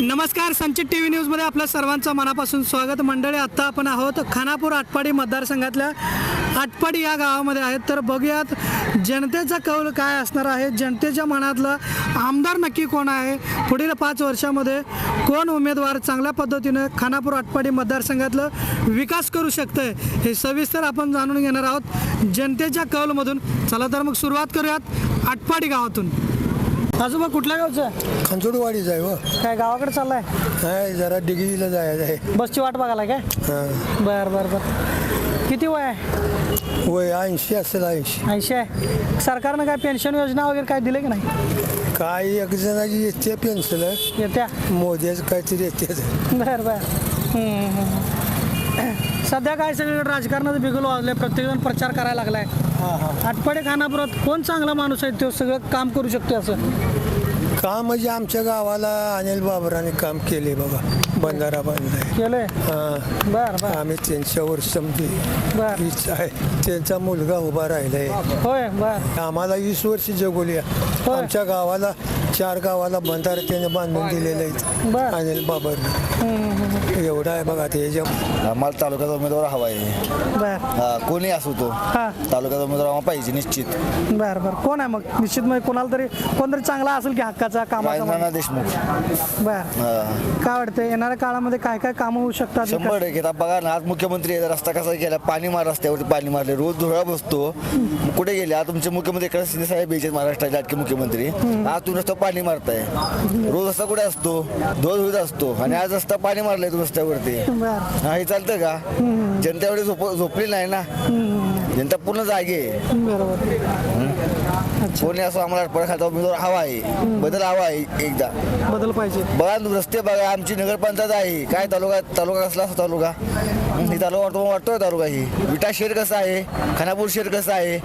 नमस्कार संचित T V न्यूजमध्ये आपल्या सर्वांचं मनापासून स्वागत. मंडळी आत्ता आपण आहोत खानापूर आटपाडी मतदारसंघातल्या आटपाडी या गावामध्ये आहेत. तर बघूयात जनतेचा कौल काय असणार आहे? जनतेच्या मनातलं आमदार नक्की कोण आहे? पुढील पाच वर्षामध्ये कोण उमेदवार चांगल्या पद्धतीनं खानापूर आटपाडी मतदारसंघातलं विकास करू शकतं हे सविस्तर आपण जाणून घेणार आहोत. जनतेच्या कौलमधून चला तर मग सुरुवात करूयात आटपाडी गावातून. आजोबा कुठल्या गावचं? आहे? खंचोडवाडीच आहे व काय गावाकडे चाललाय? नाही जरा डिग्रीला जायचं आहे. बसची वाट बघायला काय? हां. बर बर बर. किती वय आहे? वय ऐंशी असेल ऐंशी. ऐंशी आहे. सरकारनं काय पेन्शन योजना वगैरे काय दिले की नाही? काय एक जणाची येते पेन्सिल येत्या? मोदीच काहीतरी येते. बर बर. हम्म, हम्म. सध्या काय सगळं राजकारणाचं बिगुल वाजले प्रत्येकजण प्रचार करायला लागलाय. हां हां आटपाडे खानापुरात कोण चांगला माणूस आहे तो सगळं काम करू शकतो असं? काम म्हणजे आमच्या गावाला अनिल बाबराने काम केले बघा. बंधारा बांधलाय केलंय? हां. बर बर. आम्ही त्यांच्यावर समजी बर. हीच आहे. त्यांचा मुलगा उभा राहिलाय. होय बर. आम्हाला वीस वर्ष जगवली. आमच्या गावाला चार गावाला बंधारे त्याने बांधून दिलेले बर. अनिल बाबरने. एवढा आहे बघा ते आम्हाला तालुक्याचा उमेदवार हवा आहे. बर. हा, कोणी असो तो. हा. तालुक्याचा उमेदवार आम्हाला पाहिजे निश्चित. बर बर. कोण आहे मग? निश्चित म्हणजे कोणाला तरी कोणतरी चांगला असेल की हक्काचा कामाचा माणूस? देशमुख. बर. हा. काय वाटतं येणाऱ्या काळामध्ये काय काय कामं होऊ शकतात? शंभर टक्के. आता बघा ना आज मुख्यमंत्री आहे, रस्ता कसा केला? पाणी मार रस्त्यावरती पाणी मारले. रोज धुळा बसतो. मग कुठे गेले? आज तुमचे मुख्यमंत्री एकनाथ शिंदे साहेब यायचे महाराष्ट्राचे लाटके मुख्यमंत्री. आज तुम्ही रस्ता पाणी मारताय. रोज रस्ता कुठे असतो? धुळ धुळीत असतो. आणि आज रस्ता पाणी मारलाय तुम्ही रस्त्यावरती. हा हे चालतं का? जनता एवढी झोप झोपली नाही ना? जनता पूर्ण जागे कोणी असं आम्हाला खालचा उमेदवार हवा आहे. बदल हवा आहे एकदा. बदल पाहिजे. बघा रस्ते बघा. आमची नगरपंचायत आहे. काय तालुका तालुका कसला असतो तालुका? ही तालुका वाटतो वाटतोय तालुका ही. विटा शहर कसं आहे? खानापूर शहर कसं आहे?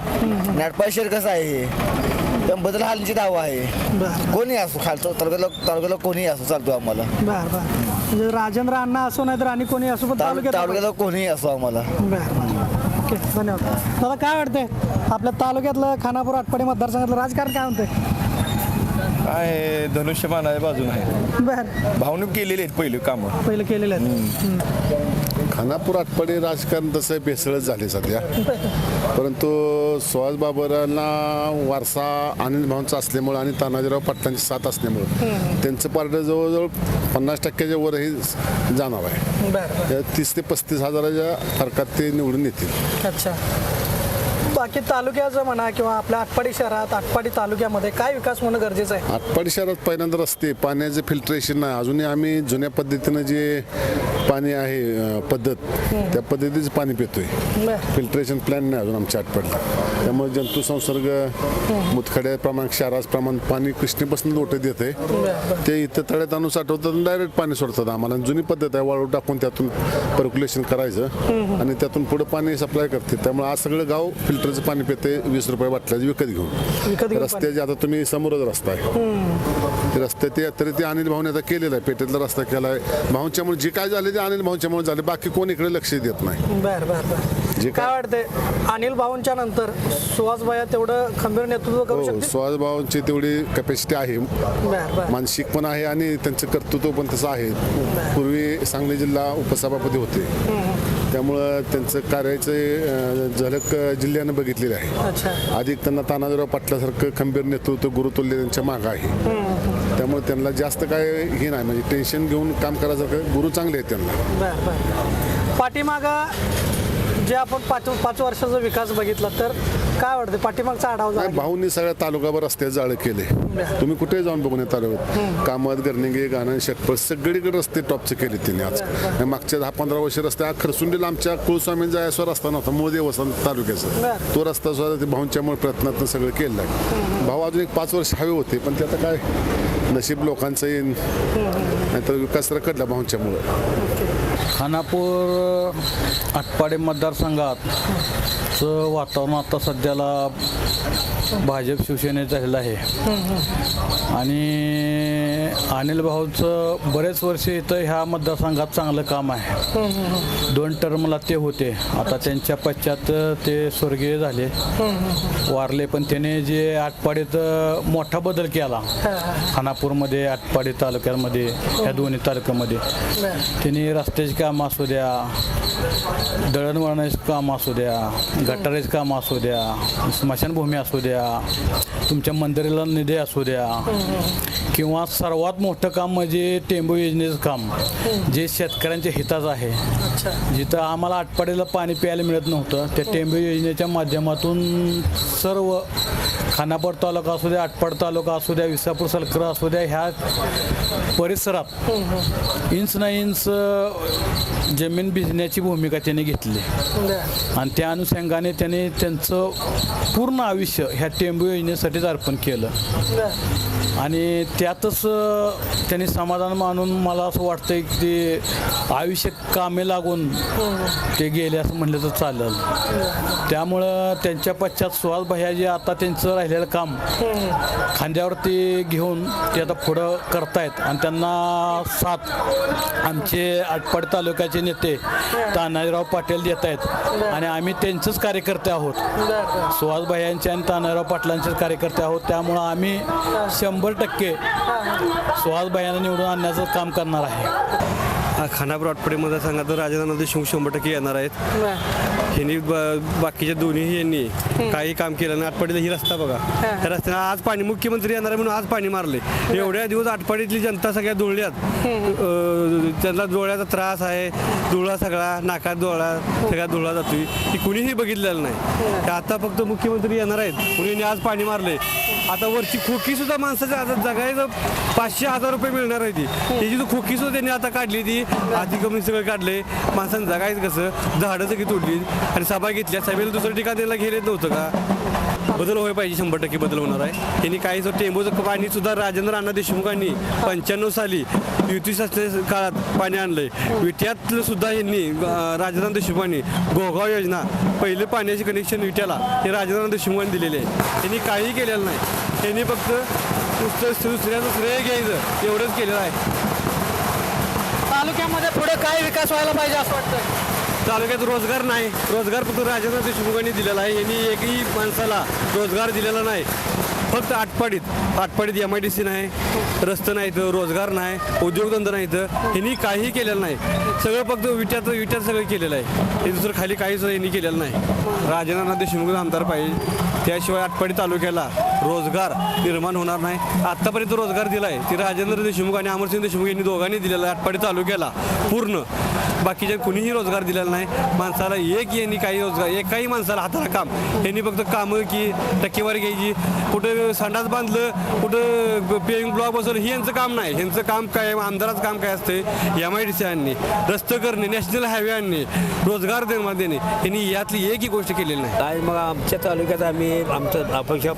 नाटपा शहर कसं आहे? बदल हा निश्चित हवा आहे. बर. कोणी असो खालचं तालुक्याला तालुक्याला कोणी असो चालतो आम्हाला. बर बर. म्हणजे राजेंद्र अण्णा असो नाही तर आणि कोणी असो पण तालु- तालुक्यात तालुक्याला कोणी असो आम्हाला. बर. ओके धन्यवाद. दादा काय वाटतंय? आपल्या तालुक्यातलं खानापूर आटपाडी मतदारसंघातलं राजकारण काय म्हणतंय? काय धनुष्यबाण आहे बाजून आहे. बर. भावनिक केलेली आहेत पहिली कामं. पहिलं केलेलं आहे खानापूर आटपाडी राजकारण तसं भेसळच झाले सध्या. परंतु सुहास बाबरांना वारसा आनंद भाऊंचा असल्यामुळं आणि तानाजीराव पाटलांची साथ असल्यामुळं त्यांचं पार्ट जवळजवळ पन्नास टक्क्याच्या वरही जाणार आहे. तीस ते पस्तीस हजाराच्या फरकात ते निवडून येतील. अच्छा. बाकी तालुक्याचं म्हणा किंवा आपल्या आटपाडी शहरात आटपाडी तालुक्यामध्ये काय विकास होणं गरजेचं आहे? आटपाडी शहरात पहिल्यांदा रस्ते पाण्याचे फिल्ट्रेशन नाही. अजूनही आम्ही जुन्या पद्धतीनं जे पाणी आहे पद्धत त्या पद्धतीचं पाणी पितोय. फिल्ट्रेशन प्लॅन नाही अजून आमच्या आटपाडला. त्यामुळे जंतू संसर्ग मुतखड्या प्रमाण क्षाराचं प्रमाण पाणी कृष्णेपासून लोटत येते ते इथं तळ्यात आणून साठवतात आणि डायरेक्ट पाणी सोडतात आम्हाला. जुनी पद्धत आहे वाळू टाकून त्यातून पर्क्युलेशन करायचं. आणि त्यातून पुढे पाणी सप्लाय करते त्यामुळे आज सगळं गाव फिल्टरचं पाणी पिते वीस रुपये बाटल्याचं विकत घेऊन रस्त्याचे आता तुम्ही समोरच रस्ता आहे. रस्ते ते तरी ते अनिल भाऊने आता केलेलं आहे. पेटेतला रस्ता केला आहे भाऊंच्यामुळे जे काय झाले ते अनिल भाऊंच्यामुळे झाले. बाकी कोण इकडे लक्ष देत नाही. बर बर बर. जे काय वाटतंय? अनिल भाऊंच्या नंतर सुहास भैया तेवढं खंबीर नेतृत्व करू हो शकते सुहास भाऊंची तेवढी कॅपॅसिटी आहे. मानसिक पण आहे आणि त्यांचं कर्तृत्व पण तसं आहे. पूर्वी सांगली जिल्हा उपसभापती होते. त्यामुळं त्यांचं कार्याचं झलक जिल्ह्यानं बघितलेलं आहे. अधिक त्यांना तानाजीराव पाटलासारखं खंबीर नेतृत्व गुरुतुल्य त्यांच्या मागं आहे. त्यामुळे त्यांना जास्त काय हे नाही म्हणजे टेन्शन घेऊन काम करायसारखं गुरु चांगले आहेत त्यांना. पाठीमागं जे आपण पाच पाच वर्षाचा विकास बघितला तर काय वाटतं पाठीमागचा आढावा भाऊंनी सगळ्या तालुकाभर रस्ते जाळे केले. तुम्ही कुठे जाऊन बघून या तालुक्यात कामत गर्निंगे गाणं शकपळ सगळीकडे रस्ते टॉपचे केले त्यांनी आज. मागच्या दहा पंधरा वर्ष रस्ते हा खरसुंडीला आमच्या कुळस्वामी जायचा रस्ता नव्हता मूळ देवस्थान तालुक्याचा. तो रस्ता सुद्धा ते भाऊंच्यामुळे प्रयत्नातून सगळं केलेलं आहे. भाऊ अजून एक पाच वर्ष हवे होते पण ते आता काय? नशीब लोकांचं येईन. नाहीतर विकास रखडला भाऊंच्यामुळं. खानापूर आटपाडे मतदारसंघात वातावरण आता सध्याला भाजप शिवसेनेचं झालेलं आहे. आणि अनिल भाऊचं बरेच वर्ष इथं ह्या मतदारसंघात चांगलं काम आहे. दोन टर्मला ते होते. आता त्यांच्या पश्चात ते स्वर्गीय झाले. वारले पण त्याने जे आटपाडीत मोठा बदल केला. खानापूरमध्ये आटपाडी तालुक्यामध्ये ह्या दोन्ही तालुक्यामध्ये. त्यांनी रस्त्याची कामं असू द्या दळणवळणाची कामं असू द्या गटाराची कामं असू द्या स्मशानभूमी असू द्या तुमच्या मंदिराला निधी असू द्या. किंवा सर्वात मोठं काम म्हणजे टेंबू योजनेचं काम जे शेतकऱ्यांच्या हिताचं आहे. जिथं आम्हाला आटपाडीला पाणी प्यायला मिळत नव्हतं त्या टेंबू योजनेच्या माध्यमातून सर्व खानापूर तालुका असू द्या आटपाड तालुका असू द्या विसापूर सलकर असू द्या ह्या परिसरात इंच ना इंच जमीन भिजण्याची भूमिका त्याने घेतली. आणि त्या अनुषंगाने त्याने त्यांचं पूर्ण आयुष्य ह्या टेंबू योजनेसाठीच अर्पण केलं. आणि त्यातच त्यांनी समाधान मानून मला असं वाटतंय की ते आयुष्य कामे लागून ते गेले असं म्हणलं तर चालेल. त्यामुळं त्यांच्या पश्चात सुहास भैया जे आता त्यांचं राहिलेलं काम खांद्यावरती घेऊन ते आता पुढं करतायत. आणि त्यांना साथ आमचे आटपाड तालुक्याचे नेते तानाजीराव पाटील देत आहेत आणि आम्ही त्यांचंच कार्यकर्ते आहोत. सुहास भैयांचे आणि तानाजीराव पाटलांचेच कार्यकर्ते आहोत. त्यामुळं आम्ही शंभर टक्के सुहास भैयांना निवडून आणण्याचं काम करणार आहे. खानापूर आटपडे मतदारसंघात राजेंद्र देशमुख शंभर टक्के येणार आहेत. ह्यांनी ब- बाकीच्या दोन्हीही यांनी काही काम केलं नाही. आटपाडीला ही रस्ता बघा. त्या रस्त्याने आज पाणी मुख्यमंत्री येणार आहे म्हणून आज पाणी मारले. एवढ्या दिवस आटपाडीतली जनता सगळ्या धुळल्यात. अं, त्यांना डोळ्याचा त्रास आहे. धुळा सगळा नाकात डोळा सगळा धुळा जातोय. ही कुणीही बघितलेलं नाही. ते आता फक्त मुख्यमंत्री येणार आहेत. यांनी आज पाणी मारले. आता वरची खोकी सुद्धा माणसाच्या आता जगायचं पाचशे हजार रुपये मिळणार आहे ती. त्याची जो खोकी सुद्धा त्यांनी आता काढली ती आधी कमी सगळं काढले. माणसानं जगायचं कसं? झाडं सगळी तोडली. आणि सभा घेतल्या. सभेला दुसरं ठिकाण त्याला घेत नव्हतं का? बदल होय पाहिजे. शंभर टक्के बदल होणार आहे. त्यांनी काही सो टेंबूचं पाणी सुद्धा राजेंद्र अण्णा देशमुखांनी पंच्याण्णव साली युती काळात पाणी आणलंय. विट्यातलं सुद्धा यांनी राजेंद्र देशमुखांनी गोगाव योजना पहिले पाण्याचे कनेक्शन विट्याला हे राजेंद्र देशमुखांनी दिलेले आहे. त्यांनी काहीही केलेलं नाही. त्यांनी फक्त दुसऱ्या दुसऱ्या घ्यायचं. एवढंच केलेलं आहे. पुढे काय विकास व्हायला पाहिजे असं वाटतं तालुक्यात रोजगार नाही. रोजगार फक्त राजेंद्र देशमुखांनी दिलेला आहे. यांनी एकही माणसाला रोजगार दिलेला नाही. फक्त आटपाडीत. आटपाडीत एम आय डी सी नाही. रस्तं नाहीत रोजगार नाही. उद्योगधंदा नाहीत यांनी काहीही केलेलं नाही. सगळं फक्त विट्यात विट्यात सगळं केलेलं आहे. हे दुसरं खाली काहीच यांनी केलेलं नाही. राजेंद्रनाथ देशमुख आमदार पाहिजे. त्याशिवाय आटपाडी तालुक्याला रोजगार निर्माण होणार नाही. आत्तापर्यंत रोजगार दिला आहे ती राजेंद्र देशमुख आणि अमरसिंह देशमुख यांनी दोघांनी दिलेला आहे आटपाडी तालुक्याला पूर्ण. बाकीच्या कुणीही रोजगार दिलेला नाही. माणसाला एक यांनी काही रोजगार एकाही माणसाला हाताला काम. यांनी फक्त कामं की टक्केवारी घ्यायची. कुठं संडास बांधलं कुठं पेविंग ब्लॉक बसवलं हे यांचं काम नाही. ह्यांचं काम काय आमदाराचं काम काय असतं एम आय डी सी आणणे रस्ते करणे नॅशनल हायवे आणणे रोजगार निर्माण देणे. यांनी यातली एकही गोष्ट केलेली नाही. काय मग आमच्या तालुक्यात आम्ही आमचं अपेक्षा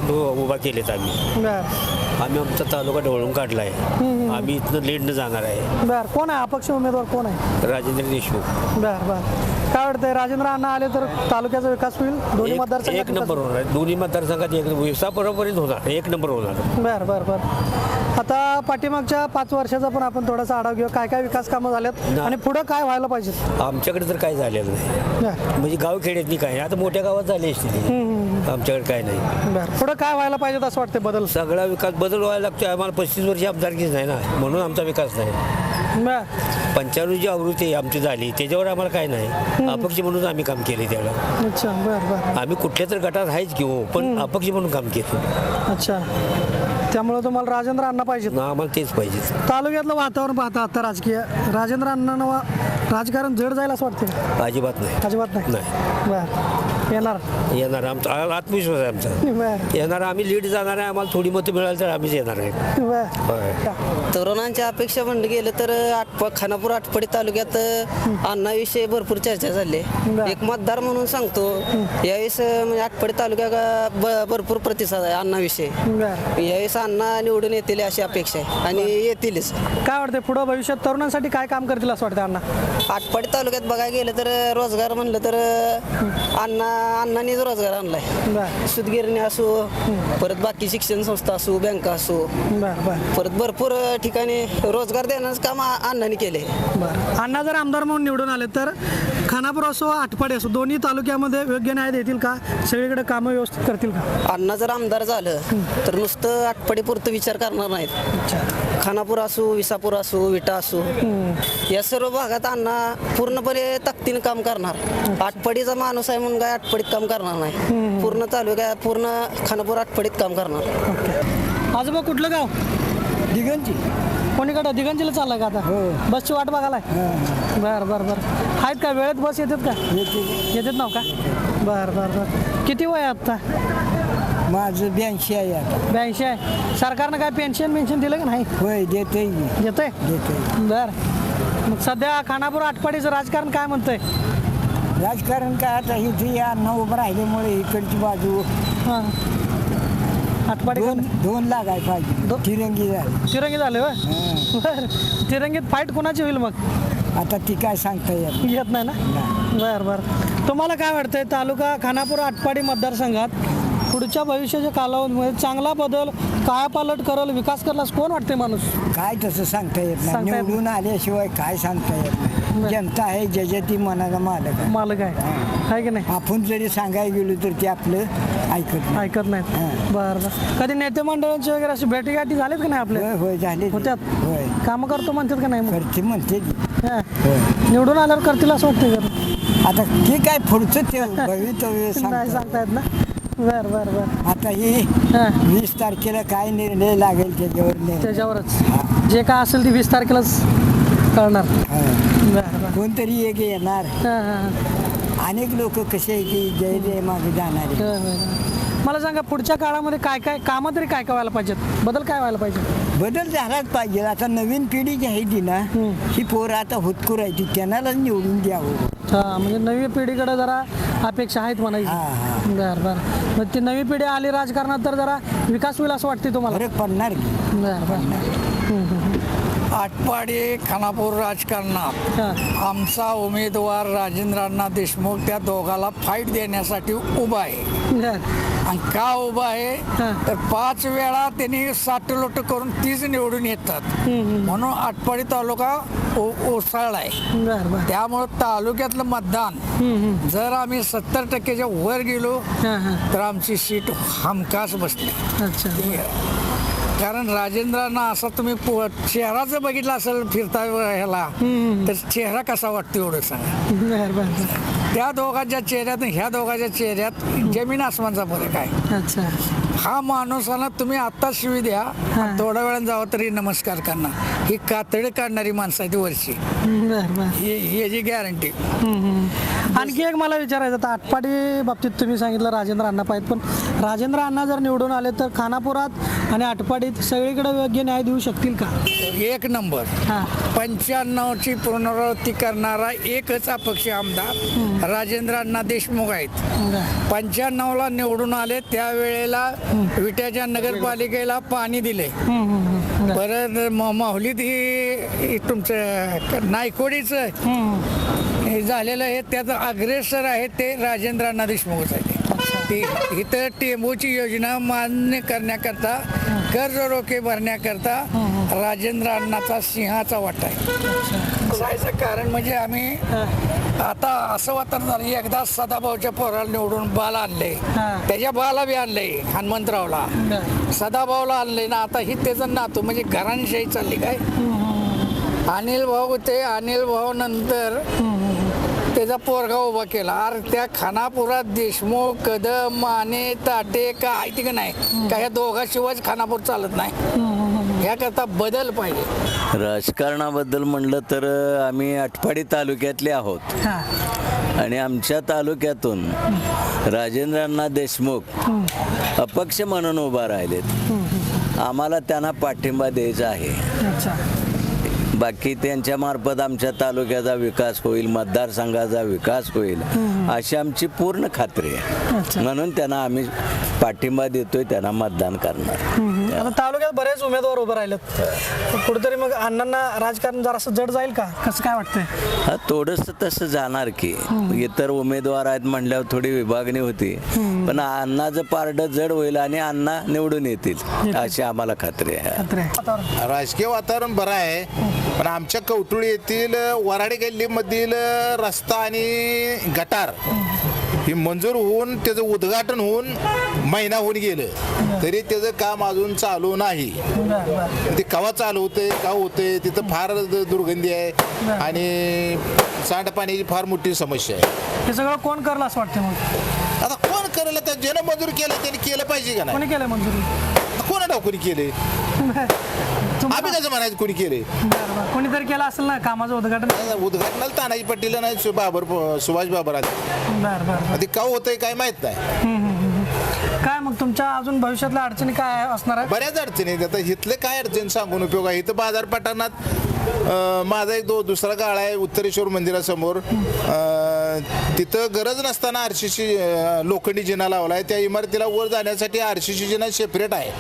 उभा केलेत आम्ही. आम्ही आमचा तालुका ढवळून काढला आहे आम्ही इथनं लीडनं जाणार आहे. बर. कोण आहे? अपक्ष उमेदवार कोण आहे? राजेंद्र देशमुख. बर बर. काय वाटतंय? राजेंद्र अण्णा आले तर तालुक्याचा विकास होईल? दोन्ही एक- मतदारसंघात एक विकास नंबर होणार आहे. दोन्ही मतदारसंघात एक विसापर्यंत होणार. एक नंबर होणार बर बर बर. आता पाठीमागच्या पाच वर्षाचा पण आपण थोडासा आढावा घेऊ काय काय विकास कामं झाल्यात ना. आणि पुढं काय व्हायला पाहिजे? आमच्याकडे तर काय झालेलं नाही. म्हणजे गाव खेड्यातली काय? आता मोठ्या गावात झाली असते ती आमच्याकडे काय नाही. बर. पुढं काय व्हायला पाहिजे असं वाटतं बदल? सगळा विकास बदल व्हायला लागतो आम्हाला पस्तीस वर्ष आमदारकीच नाही ना. म्हणून आमचा विकास नाही. बर. पंच्याण्णवची आवृत्ती आमची झाली त्याच्यावर आम्हाला काय नाही. अपक्ष म्हणून आम्ही काम केले त्याला. अच्छा बर बर. आम्ही कुठल्या तर गटात आहेच घेऊ पण अपक्ष म्हणून काम केलं. अच्छा. त्यामुळे तुम्हाला राजेंद्र अण्णा पाहिजेत. ना आम्हाला तेच पाहिजे तालुक्यातलं वातावरण पाहता आता राजकीय. राजेंद्र अण्णांना वा- राजकारण जड जाईल असं वाटतं? अजिबात नाही. अजिबात नाही? नाही. बर. येणार? येणार आमचा आ- आत्मविश्वास आहे आमचा. बर. येणार आम्ही लीड जाणार आहे आम्हाला थोडी मतं मिळाली तर आम्हीच येणार आहे. बर. होय. तरुणांच्या अपेक्षा म्हणलं गेलं तर आटप खानापूर आटपाडी तालुक्यात अन्नाविषयी भरपूर चर्चा झाली. बर. एक मतदार म्हणून सांगतो यावेळेस म्हणजे आटपाडी तालुक्यात ब- भरपूर प्रतिसाद आहे अन्नाविषयी. बर. यावेळेस अण्णा निवडून येतील अशी अपेक्षा आहे आणि येतीलच. काय वाटतं पुढं भविष्यात तरुणांसाठी काय काम करतील असं वाटतं अण्णा? आटपाडी तालुक्यात बघायला गेलं तर रोजगार म्हणलं तर अण्णा अण्णांनी जो रोजगार आणलाय. सुतगिरणी असो परत बाकी शिक्षण संस्था असो बँका असो परत भरपूर ठिकाणी रोजगार देण्याचं काम अण्णांनी केले अण्णा जर आमदार म्हणून निवडून आले तर खानापूर असो आटपाडी असो दोन्ही तालुक्यामध्ये योग्य न्याय देतील का? सगळीकडे कामं व्यवस्थित करतील का? अण्णा जर आमदार झालं तर नुसतं आटपाडीपुरतं विचार करणार नाहीत. खानापूर असो विसापूर असो विटा असो या सर्व भागात अण्णा पूर्णपणे ताकदीनं काम करणार. आटपाडीचा माणूस आहे म्हणून काय आटपाडीत काम करणार नाही. पूर्ण तालुक्यात पूर्ण खानापूर आटपाडीत काम करणार. आजोबा कुठलं गाव? दिगंची कोणीकडं? दिगंजीला चाललाय का आता? बसची वाट बघायला बर बर बर. आहेत का? वेळेत बस येतात का? येतात ना का? बर बर बर. किती वय आहे आत्ता? माझं ब्याऐंशी आहे आता. ब्याऐंशी आहे. सरकारनं काय पेन्शन पेन्शन दिलं का नाही? होय देते देतंय? देते बर. मग सध्या खानापूर आटपाडीचं राजकारण काय म्हणतंय? राजकारण काय आता इथे या अन्न उभं राहिल्यामुळे इकडची बाजू हां. आटपाडी दोन दोन लागाय पाहिजे. तिरंगी झाली. तिरंगी झाले होय? बर. तिरंगीत फाईट कोणाची होईल मग? आता ती काय सांगता येत येत नाही ना? बर बर. तुम्हाला काय वाटतंय तालुका खानापूर आटपाडी मतदारसंघात पुढच्या भविष्याच्या कालावधीमध्ये चांगला बदल कायापालट करल विकास करल असं कोण वाटतंय माणूस? काय तसं सांगता येत नाही. सांगता येत. निवडून आल्याशिवाय काय सांगता येत नाही. जनता आहे ज्याच्या ती मनाला मालक आहे. मालक आहे. आहे की नाही? आपण जरी सांगायला गेलो तर ते आपलं ऐकत नाही. ऐकत नाहीत. बरं बरं. कधी नेते मंडळांची वगैरे अशी भेटीगाठी झालीत का नाही आपले होय होय झाले ते. होत्यात? होय. कामं करतो म्हणतात का नाही मग? करते म्हणते. ती. हां. होय. निवडून आल्यावर करतील असं वाटतं का आता ते काय पुढचं ते भवितव्य नाही सांगता. सांगता येत ना. बर बर बर. आता ही हां. वीस तारखेला काय निर्णय लागेल त्याच्यावर निर्णय. त्याच्यावरच जे काय असेल ते वीस तारखेलाच कळणार. हा. बरं बरं. कोणतरी एक येणार. हां हां अनेक लोक कसे आहे की जय जय मागे जाणारे. मला सांगा पुढच्या काळामध्ये काय काय कामं तरी काय काय व्हायला पाहिजेत? बदल काय व्हायला पाहिजे बदल झालाच पाहिजे. आता नवीन पिढी जी आहे ती ना ही पोरं आता होतकुर आहे ती त्यांनाच निवडून द्यावं. हां म्हणजे नवी पिढीकडे जरा अपेक्षा आहेत म्हणायची. हा हा. बर बर. मग ती नवी पिढी आली राजकारणात तर जरा विकास होईल असं वाटते तुम्हाला? फरक पडणार की? बर बर. आटपाडी खानापूर राजकारणात हां. आमचा उमेदवार राजेंद्रांना देशमुख त्या दोघाला फाईट देण्यासाठी उभा आहे. आणि का उभा आहे. तर पाच वेळा त्यांनी साठलोट करून तीच निवडून येतात. म्हणून आटपाडी तालुका ओ- ओसाळला आहे. त्यामुळं तालुक्यातलं मतदान जर आम्ही सत्तर टक्क्याच्या वर गेलो तर आमची सीट हमखास बसते. अच्छा. कारण राजेंद्रांना असा तुम्ही चेहरा जर बघितला असेल फिरता ह्याला तर चेहरा कसा वाटतो एवढं सांगा. त्या दोघांच्या चेहऱ्यात आणि ह्या दोघांच्या चेहऱ्यात जमीन आसमानचा फरक आहे. अच्छा. हा माणूसाला तुम्ही आत्ता शिवी द्या थोड्या वेळानं जावं तरी नमस्कार करणार. ही कातडे काढणारी माणसं आहे ती वरची. बर बर. ही याची गॅरंटी आणखी एक मला विचारायचं आता आटपाडी बाबतीत तुम्ही सांगितलं राजेंद्र अण्णा पाहिजे पण राजेंद्र अण्णा जर निवडून आले तर खानापुरात आणि आटपाडीत सगळीकडे योग्य न्याय देऊ शकतील का? एक नंबर. हां. पंच्याण्णवची पुनरावृत्ती करणारा एकच अपक्ष आमदार राजेंद्र अण्णा देशमुख आहेत. बर. पंच्याण्णवला निवडून आले त्यावेळेला विट्याच्या नगरपालिकेला पाणी दिले. हम्म, हम्म, हम्म. बर. परत म- माहुलीत ही ही तुमचं नायकोडीचं हम्म, हे झालेलं आहे त्याचं अग्रेसर आहे ते राजेंद्र अण्णा देशमुखच आहे ते इथं टेंबूची योजना मान्य करण्याकरता कर्ज रोखे भरण्याकरता राजेंद्र अण्णाचा सिंहाचा वाटा आहे. जायचं कारण म्हणजे आम्ही आता असं वातावरण झालं एकदा सदाभाऊच्या पोराला निवडून बाल आणले. त्याच्या बाला बी आणले हनुमंतरावला. सदाभाऊला आणले ना आता ही त्याचं नातू म्हणजे घराणशाही चालली काय? अनिल भाऊ ते अनिल भाऊ नंतर त्याचा पोरगा उभा केला. अरे त्या खानापुरात देशमुख कदम माने ताटे का आहे का नाही? का ह्या दोघाशिवायच खानापूर चालत नाही? याकरता बदल पाहिजे. राजकारणाबद्दल म्हणलं तर आम्ही आटपाडी तालुक्यातले आहोत. हां. आणि आमच्या तालुक्यातून राजेंद्रांना देशमुख अपक्ष म्हणून उभा राहिलेत. आम्हाला त्यांना पाठिंबा द्यायचा आहे. अच्छा. बाकी त्यांच्या मार्फत आमच्या तालुक्याचा विकास होईल मतदारसंघाचा विकास होईल अशी आमची पूर्ण खात्री आहे. म्हणून त्यांना आम्ही पाठिंबा देतोय त्यांना मतदान करणार. आता तालुक्यात बरेच उमेदवार उभे राहिलेत. कुठेतरी मग अण्णांना राजकारण जरासं जड जाईल का? कसं काय वाटतंय? हा थोडंसं तसं जाणार की. इतर उमेदवार आहेत म्हणल्यावर थोडी विभागणी होती. पण अण्णाचं पारड जड होईल आणि अण्णा निवडून येतील अशी आम्हाला खात्री आहे. खात्री आहे. वातावरण. राजकीय वातावरण बरं आहे. पण आमच्या कवटुळी येथील वराडे गल्लीमधील रस्ता आणि गटार हे मंजूर होऊन त्याचं उद्घाटन होऊन महिना होऊन गेलं. तरी त्याचं काम अजून चालू नाही. ते कवा चालू होते का होते तिथं फार दुर्गंधी आहे आणि सांडपाण्याची फार मोठी समस्या आहे. हे सगळं कोण करलं असं वाटतं मग? आता कोण करेल? तर ज्यानं मंजूर केलं त्यांनी केलं पाहिजे का नाही? कोणी केलं मंजुरी? कोणा कोणी केले? आम्ही कसं म्हणायचं कोणी केले. बरं, बरं. कोणीतरी केलं असेल ना कामाचं उद्घाटन उद्घाटनाला तानाजी पाटील नाही सु- बाबर सुभाष बाबर आले. बरं बरं बरं. ते का होतंय काय माहीत नाही. काय मग तुमच्या अजून भविष्यातल्या अडचणी काय असणार आहे बऱ्याच अडचणी आहेत. आता इथले काय अडचणी सांगून उपयोग आहे? इथं बाजारपठाणात अं, माझा एक दो दुसरा गाळा आहे उत्तरेश्वर मंदिरासमोर. अं, तिथं गरज नसताना आरशीसी लोखंडी जिना लावला आहे त्या इमारतीला वर जाण्यासाठी आरशीसी जिना सेपरेट आहे.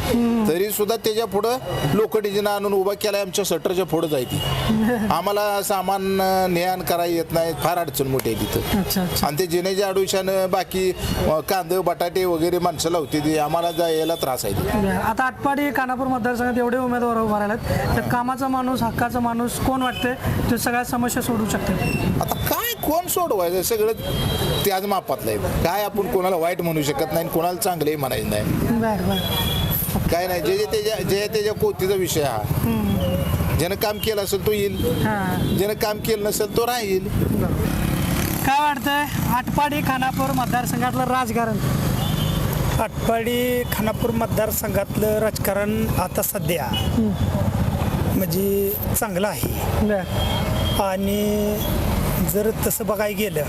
तरी सुद्धा त्याच्या पुढं लोखंडी जिना आणून उभा केला आमच्या शटरच्या पुढं जायती आम्हाला सामान अं, नेआण करायला येत नाही. फार अडचण मोठी आहे तिथं. आणि ते जिनेच्या आडुशानं बाकी कांदे बटाटे वगैरे माणसं लावते ती. आम्हाला जायला त्रास आहे. आता आटपाडी कानापूर मतदारसंघात एवढे उमेदवार उभा राहिलेत. तर कामाचा माणूस हक्काचा माणूस कोण वाटते ते सगळ्या समस्या सोडू शकते आता काय कोण सोडवायचं? सगळं त्याच मापातलं आहे काय आपण कोणाला वाईट म्हणू शकत नाही कोणाला चांगलंही म्हणायचं नाही. बरं बरं. काय नाही जे जे त्याच्या जे त्याच्या कोतीचा विषय हा. ज्यानं काम केलं असेल तो येईल. हां. ज्यानं काम केलं नसेल तो राहील काय वाटतंय? आटपाडी खानापूर मतदारसंघातलं राजकारण? आटपाडी खानापूर मतदारसंघातलं राजकारण आता सध्या म्हणजे चांगलं आहे. आणि जर तसं बघायला गेलं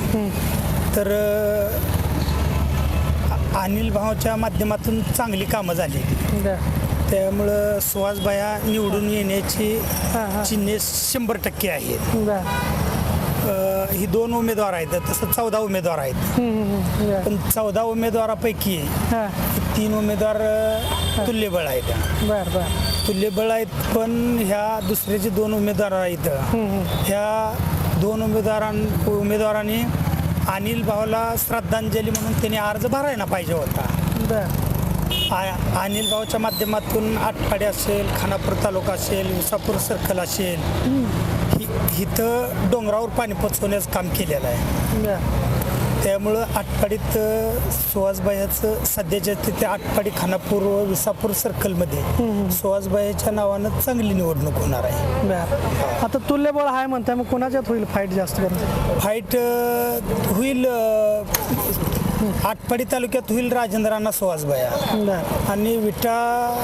तर अ, अनिल भाऊच्या माध्यमातून चांगली कामं झाली. त्यामुळं सुहासबाया निवडून येण्याची चिन्हे शंभर टक्के आहेत. अ, ही दोन उमेदवार आहेत तसं चौदा उमेदवार आहेत. पण चौदा उमेदवारापैकी तीन उमेदवार अ, तुल्यबळ आहेत. बरं बरं. तुल्यबळ आहेत पण ह्या जे दोन उमेदवार आहेत. ह्या दोन उमेदवारां उमेदवारांनी अनिल भाऊला श्रद्धांजली म्हणून त्यांनी अर्ज भरायला पाहिजे होता. अनिल भाऊच्या माध्यमातून आटपाडी असेल खानापूर तालुका असेल विसापूर सर्कल असेल हि- इथं डोंगरावर पाणी पोचवण्याचं काम केलेलं आहे. त्यामुळं आटपाडीत अ, सुहासबाईचं सध्याच्या तिथे आटपाडी खानापूर व विसापूर सर्कलमध्ये सुहासबाईच्या नावानं चांगली निवडणूक होणार आहे. बरं. आता तुल्यबळ आहे म्हणताय मग कोणाच्यात होईल फाईट जास्त करून? फाईट अ, होईल अ, आटपाडी तालुक्यात होईल राजेंद्रांना सुहासबाया. बरं. आणि विटा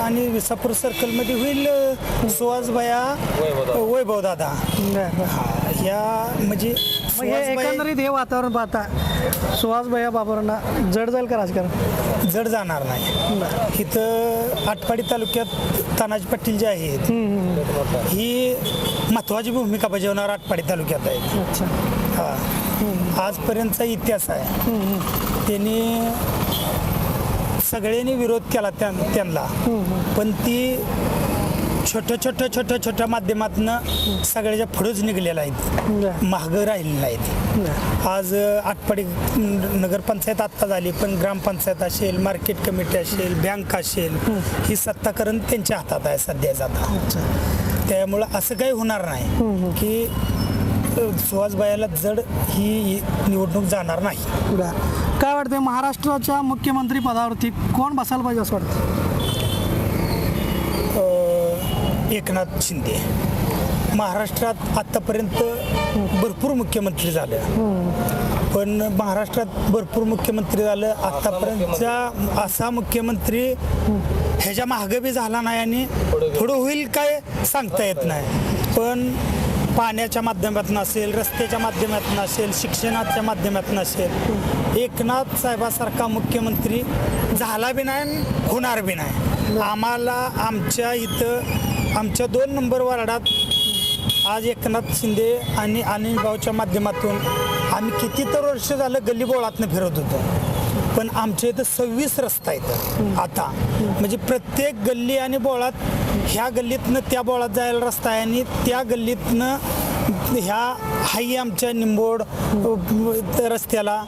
आणि विसापूर सर्कलमध्ये होईल अ, सुहासबाया वैभव दादा बरं या म्हणजे मग हे सुहासबाई एकंदरीत हे वातावरण पाहता सुहास भैया बाबरांना जड जाईल का राजकारण? जड जाणार नाही. इथं आटपाडी तालुक्यात तानाजी पाटील जे आहेत ही महत्वाची भूमिका बजावणार आटपाडी तालुक्यात आहे. अच्छा. हा. आजपर्यंतचा इतिहास आहे. त्यांनी सगळ्यांनी विरोध केला त्यां- त्यांना. पण ती छोट्या छोट्या छोट्या छोट्या माध्यमातनं सगळ्याच्या पुढेच निघलेल्या आहेत. महाग राहिलेल्या नाहीत आज आटपाडी नगरपंचायत आत्ता झाली पण ग्रामपंचायत असेल मार्केट कमिटी असेल बँक असेल ही. सत्ताकरण त्यांच्या हातात आहे सध्याच आता त्यामुळं असं काही होणार नाही की अ, सुहासबाईला जड ही निवडणूक जाणार नाही. काय वाटतंय महाराष्ट्राच्या मुख्यमंत्री पदावरती कोण बसायला पाहिजे असं वाटतं एकनाथ शिंदे महाराष्ट्रात आत्तापर्यंत भरपूर मुख्यमंत्री झाले. पण महाराष्ट्रात भरपूर मुख्यमंत्री झालं. आतापर्यंतचा असा मुख्यमंत्री ह्याच्या मागं बी झाला नाही आणि पुढं होईल काय सांगता येत नाही. पण पाण्याच्या माध्यमातून असेल रस्त्याच्या माध्यमातून असेल शिक्षणाच्या माध्यमातून असेल एकनाथ साहेबासारखा मुख्यमंत्री झाला बी नाही होणार बी नाही. आम्हाला आमच्या इथं आमच्या दोन नंबर वार्डात आज एकनाथ शिंदे आणि अनिल भाऊच्या माध्यमातून आम्ही किती तर वर्ष झालं गल्लीबोळातनं फिरत होतो. पण आमच्या इथं सव्वीस रस्ता आहेत. आता म्हणजे प्रत्येक गल्ली आणि बोळात ह्या गल्लीतनं त्या बोळात जायला रस्ता आहे आणि त्या गल्लीतनं ह्या हाई आमच्या निंबोड रस्त्याला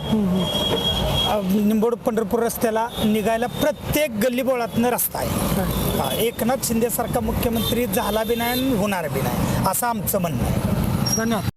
निंबोड पंढरपूर रस्त्याला निघायला प्रत्येक गल्लीबोळातनं रस्ता आहे. एकनाथ शिंदेसारखा मुख्यमंत्री झाला बी नाही आणि होणार बी नाही असं आमचं म्हणणं आहे. धन्यवाद.